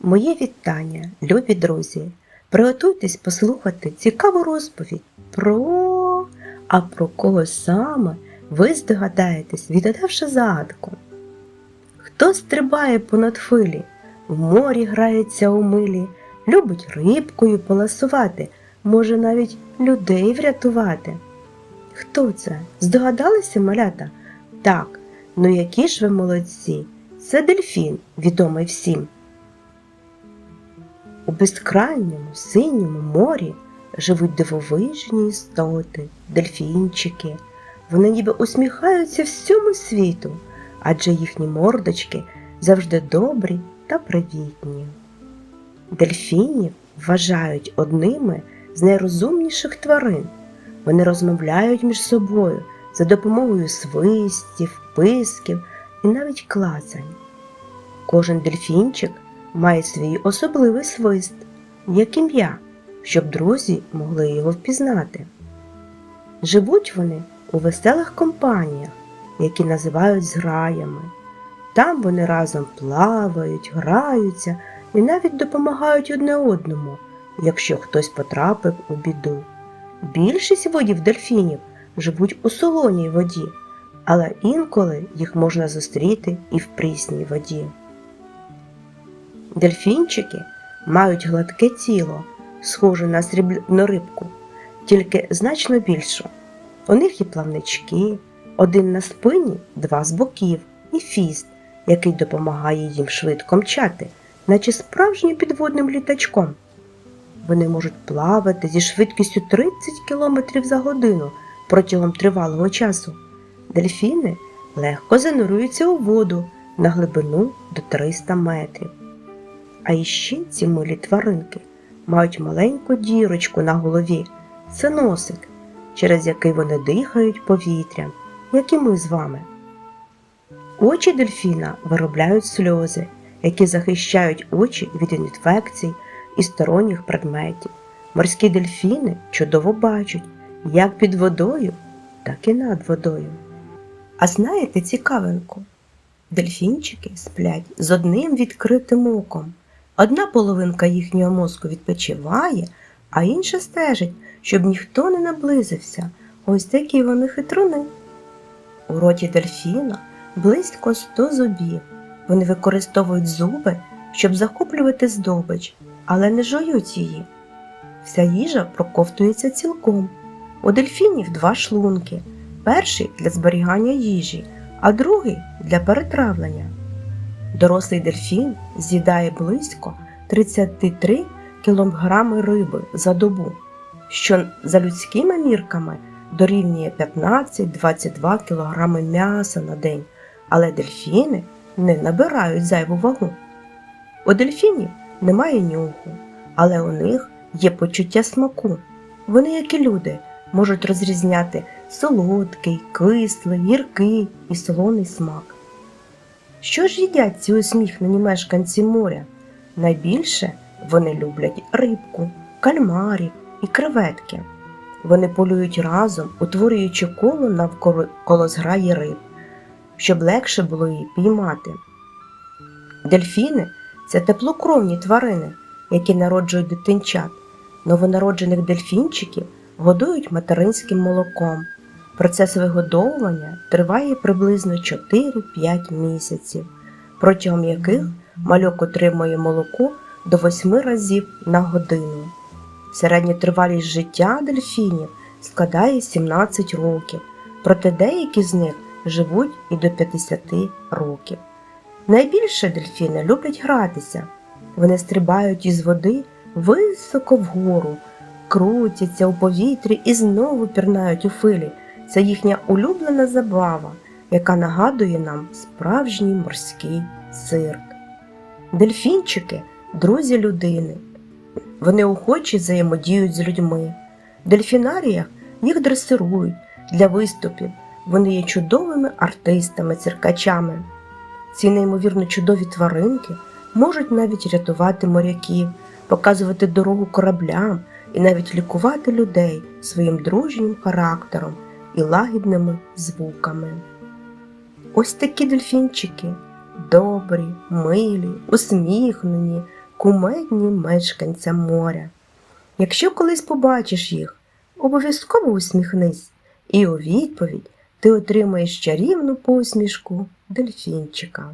Моє вітання, любі друзі. Приготуйтесь послухати цікаву розповідь про. А про кого саме ви здогадаєтесь, відгадавши загадку. Хто стрибає понад хвилі, в морі грається у милі, любить рибкою поласувати, може навіть людей врятувати. Хто це? Здогадалися, малята? Так, ну які ж ви молодці? Це дельфін, відомий всім. У безкрайньому синьому морі живуть дивовижні істоти, дельфінчики. Вони ніби усміхаються всьому світу, адже їхні мордочки завжди добрі та привітні. Дельфінів вважають одними з найрозумніших тварин. Вони розмовляють між собою за допомогою свистів, писків і навіть клацань. Кожен дельфінчик має свій особливий свист, як ім'я, щоб друзі могли його впізнати. Живуть вони у веселих компаніях, які називають зграями. Там вони разом плавають, граються і навіть допомагають одне одному, якщо хтось потрапив у біду. Більшість видів дельфінів живуть у солоній воді, але інколи їх можна зустріти і в прісній воді. Дельфінчики мають гладке тіло, схоже на срібну рибку, тільки значно більше. У них є плавнички, один на спині, два з боків і фіст, який допомагає їм швидко мчати, наче справжнім підводним літачком. Вони можуть плавати зі швидкістю 30 км за годину протягом тривалого часу. Дельфіни легко занурюються у воду на глибину до 300 метрів. А іще ці милі тваринки мають маленьку дірочку на голові. Це носик, через який вони дихають повітрям, як і ми з вами. Очі дельфіна виробляють сльози, які захищають очі від інфекцій і сторонніх предметів. Морські дельфіни чудово бачать як під водою, так і над водою. А знаєте цікавинку? Дельфінчики сплять з одним відкритим оком. Одна половинка їхнього мозку відпочиває, а інша стежить, щоб ніхто не наблизився. Ось такі вони хитруни. У роті дельфіна близько 100 зубів. Вони використовують зуби, щоб захоплювати здобич, але не жують її. Вся їжа проковтується цілком. У дельфінів два шлунки. Перший для зберігання їжі, а другий для перетравлення. Дорослий дельфін з'їдає близько 33 кг риби за добу, що за людськими мірками дорівнює 15-22 кг м'яса на день, але дельфіни не набирають зайву вагу. У дельфінів немає нюху, але у них є почуття смаку. Вони, як і люди, можуть розрізняти солодкий, кислий, гіркий і солоний смак. Що ж їдять ці усміхнені мешканці моря? Найбільше вони люблять рибку, кальмарів і креветки. Вони полюють разом, утворюючи коло навколо коло зграї риб, щоб легше було її піймати. Дельфіни це теплокровні тварини, які народжують дитинчат. Новонароджених дельфінчиків годують материнським молоком. Процес вигодовування триває приблизно 4-5 місяців, протягом яких мальок отримує молоко до 8 разів на годину. Середня тривалість життя дельфінів складає 17 років, проте деякі з них живуть і до 50 років. Найбільше дельфіни люблять гратися. Вони стрибають із води високо вгору, крутяться у повітрі і знову пірнають у филі. Це їхня улюблена забава, яка нагадує нам справжній морський цирк. Дельфінчики друзі людини. Вони охоче взаємодіють з людьми. В дельфінаріях їх дресирують для виступів. Вони є чудовими артистами, циркачами. Ці неймовірно чудові тваринки можуть навіть рятувати моряків, показувати дорогу кораблям і навіть лікувати людей своїм дружнім характером і лагідними звуками. Ось такі дельфінчики добрі, милі, усміхнені, кумедні мешканця моря. Якщо колись побачиш їх, обов'язково усміхнись, і у відповідь ти отримаєш чарівну посмішку дельфінчика.